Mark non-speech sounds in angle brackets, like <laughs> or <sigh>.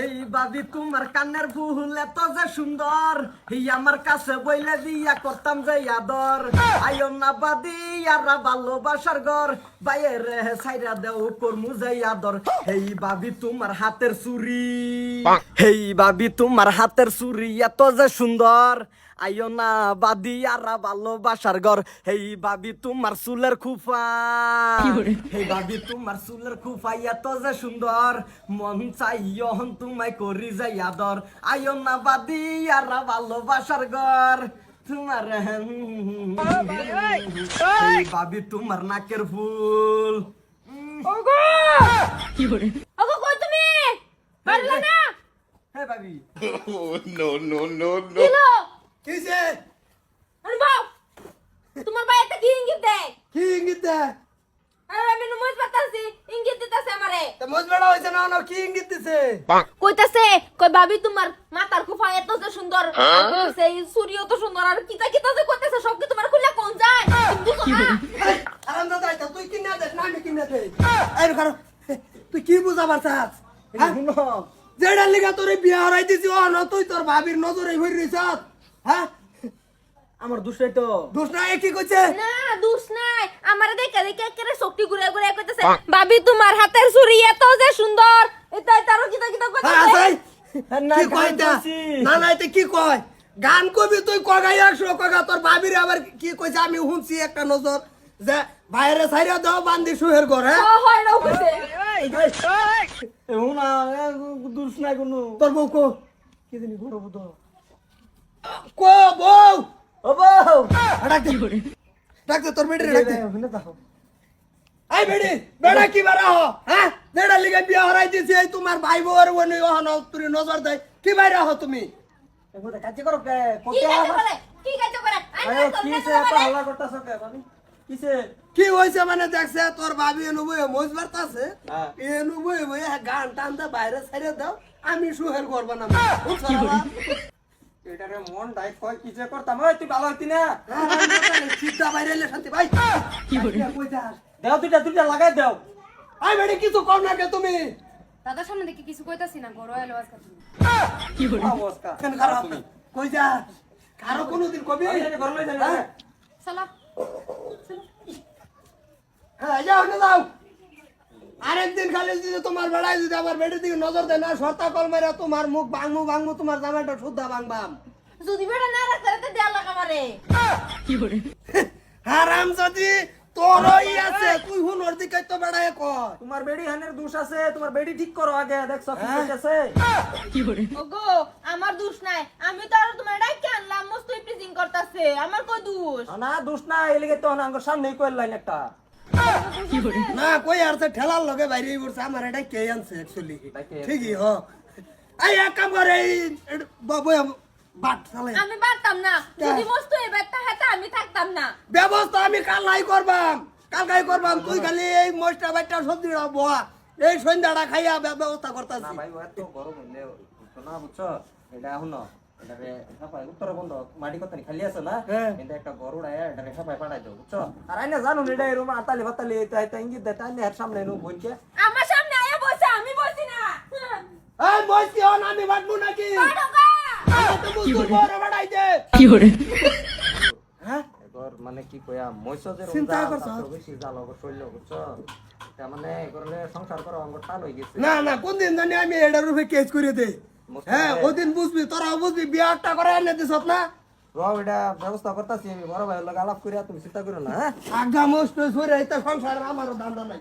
এই বাবি তোমার কানের ফুল এত যে সুন্দর। এই আমার কাছে বইলে দিয়া করতাম যে আদর। আয়ো না বাদি আর ভালোবাসার ঘর। বাইয়ের সাইরা দেও করমু যে আদর। এই বাবি তোমার হাতের চুরি। এই বাবি তোমার হাতের চুরি এত যে সুন্দর। আইও না বাদি আরা ভালোবাসার ঘর। হেই বাবি তোমার চুলের খুফা। এই বাবি তোমার চুলের খুফা এত যে সুন্দর। মন চাইও হন তোমায় করি যাই আদর। আইও না বাদি আরা ভালোবাসার ঘর। তোমার বাবি তোমার নাকের ফুল। ওগো! ওগো তুমি? পারলে না? বাবি <laughs> no no no দিলো কিসে তোমার ভাই একটা কি ইঙ্গিত দেয়? কি ইঙ্গিত দেয়? আরে আমি নমজ পাতাছি ইঙ্গিত দিতাছে আমারে। তা মজবেড়া হয়েছে না না কি ইঙ্গিত দিছে? কইতাছে কই ভাবি তোমার মাথার কুফা এত যে সুন্দর আর সূর্য তো সুন্দর আর কিতা কিতা যে কইতাছে সব কি তোমার খুলে কোন যায়? তুমি আরাম দাদা এটা তুই কিনে দে না আমি এই তুই কি বুঝাবার চাস? লিগা তোর বিয়া হরাই দিছি ও ন তুই তোর ভাবির নজরে হই রইছ হ্যাঁ? আমার দুষ্টাই তো। দুষ না কি কইছে? না দুষ নাই। আমারে দেখে দেখে একেবারে শক্তি ঘুরে ঘুরে কইতাছে ভাবি তোমার হাতের ছুরি এত যে সুন্দর। এটা তারও কিতা কিতা হ্যাঁ কইতাছে। কি কয় এটা? না না এটা কি কয়? গান কবি তুই কগাই একশো কগা তোর ভাবির আবার কি কইছে? আমি শুনছি একটা নজর যে বাইরে সাইরা দাও বান্দি সুহের ঘর হ্যাঁ? ও হয় না কইছে। না দুষ নাই কোনো তোর বউ কো? কি জানি ঘর বুধ কো বউ ও বউ। ডাক দে। তোর বেড়ে ডাক দে। এই বেড়া কি বারা হ? হ্যাঁ? যেটা লিগে বিয়া হরাই দিছি এই তোমার ভাই বউর বনি ওহন তুই নজর দেয়। কি বাইরা হ তুমি? কাজ করো কে কি কাজ কি কাজ করে আমি কিসে তো হাল্লা করতাছ কে মানে কিসে? কি হইছে মানে দেখছে তোর ভাবি এনু বই মোজ বারতাছে এনু বই বই গান টান দা বাইরে ছাইরে দাও আমি সুহের করব না এটারে মন ডাই কয় কিসে করতাম? ওই তুই ভালো হইতি না? চিন্তা বাইরে এলে শান্তি ভাই। কি যাস দেও দুইটা দুইটা লাগাই দেও। আই বেড়ি কিছু কর না কে তুমি? দাদার সামনে দেখে কিছু কইতাছি না গরো এলো আজকে। অবস্থা। কেন খারাপ? কই যাস কারও কোনোদিন কবি? ঘর লই যাই হ্যাঁ? চলো হ্যাঁ যাও না যাও। আরেকদিন খালি যদি তোমার বেড়ায় যদি আমার বেড়ির দিকে নজর দেয় না সর্তা কল মেরে তোমার মুখ ভাঙমু ভাঙমু তোমার জামাইটা শুদ্ধা ভাঙবাম। যদি বেটা না রাখতে রাখতে দেয়া লাগা আমারে হারাম যদি তোরই আছে। তুই হুনর দিকে তো বেড়ায় কয় তোমার বেডি হানের দোষ আছে তোমার বেডি ঠিক করো আগে দেখছ কি হ্যাঁ? কইতাছে ওগো আমার দোষ নাই। আমি তো আর তোমার ডাইকে আনলাম মস্ত প্রিজিং করতাছে। আমার কই দোষ? না দোষ না এলিগে তো আঙ্গর সামনেই কইল লাইন একটা। না কই আর ঠেলার লগে বাইরে পড়ছে আমার এটা কে আনছে? অ্যাকচুয়ালি ঠিকই হ। এই এক কাম করে এই বাবু বাট চালাই আমি পারতাম না। যদি মস্ত এই ব্যাগটা হাতে আমি থাকতাম না। ব্যবস্থা আমি কাল নাই করবাম কাল কাই করবাম তুই খালি এই মশটা বাইটা সবজি বয়া এই সন্ধ্যাটা খাইয়া ব্য- ব্যবস্থা না করতেছি ভাই এত গরম হইলে না বুঝছ? এটা এখন এটারে সাফাই উত্তর বন্ধ মাটি কথা খালি আছে না? হ্যাঁ। একটা গরুড় আয়া এটারে সাফাই পাঠাই দাও বুঝছ? আর আইনা জানো এটা এরকম আতালি বাতালি এটা এটা ইঙ্গিত দেয় তাই এর সামনে এরকম বইকে আমার সামনে আয়া বসে আমি বসি না। এই হন বাটবো নাকি? হ্যাঁ? মানে কি কয়া যে চিন্তা রোজা, করছ? তারপর বেশি জাল অবশ্য শৈল বুঝছ? তা মানে করলে সংসার করা অঙ্গ টান হয়ে গেছে। না না কোন দিন জানি আমি এটার রূপে কেস করে দেই। মুশকিল হ্যাঁ। ওদিন বুঝবি তোরাও বুঝবি বিয়ারটা করে এনে দিস না এটা ব্যবস্থা করতেছি আমি বড় ভাই লোক আলাপ করিয়া তুমি চিন্তা করো না হ্যাঁ আজ্ঞা মস্ত সরে সংসার আমারও দান্দা নাই।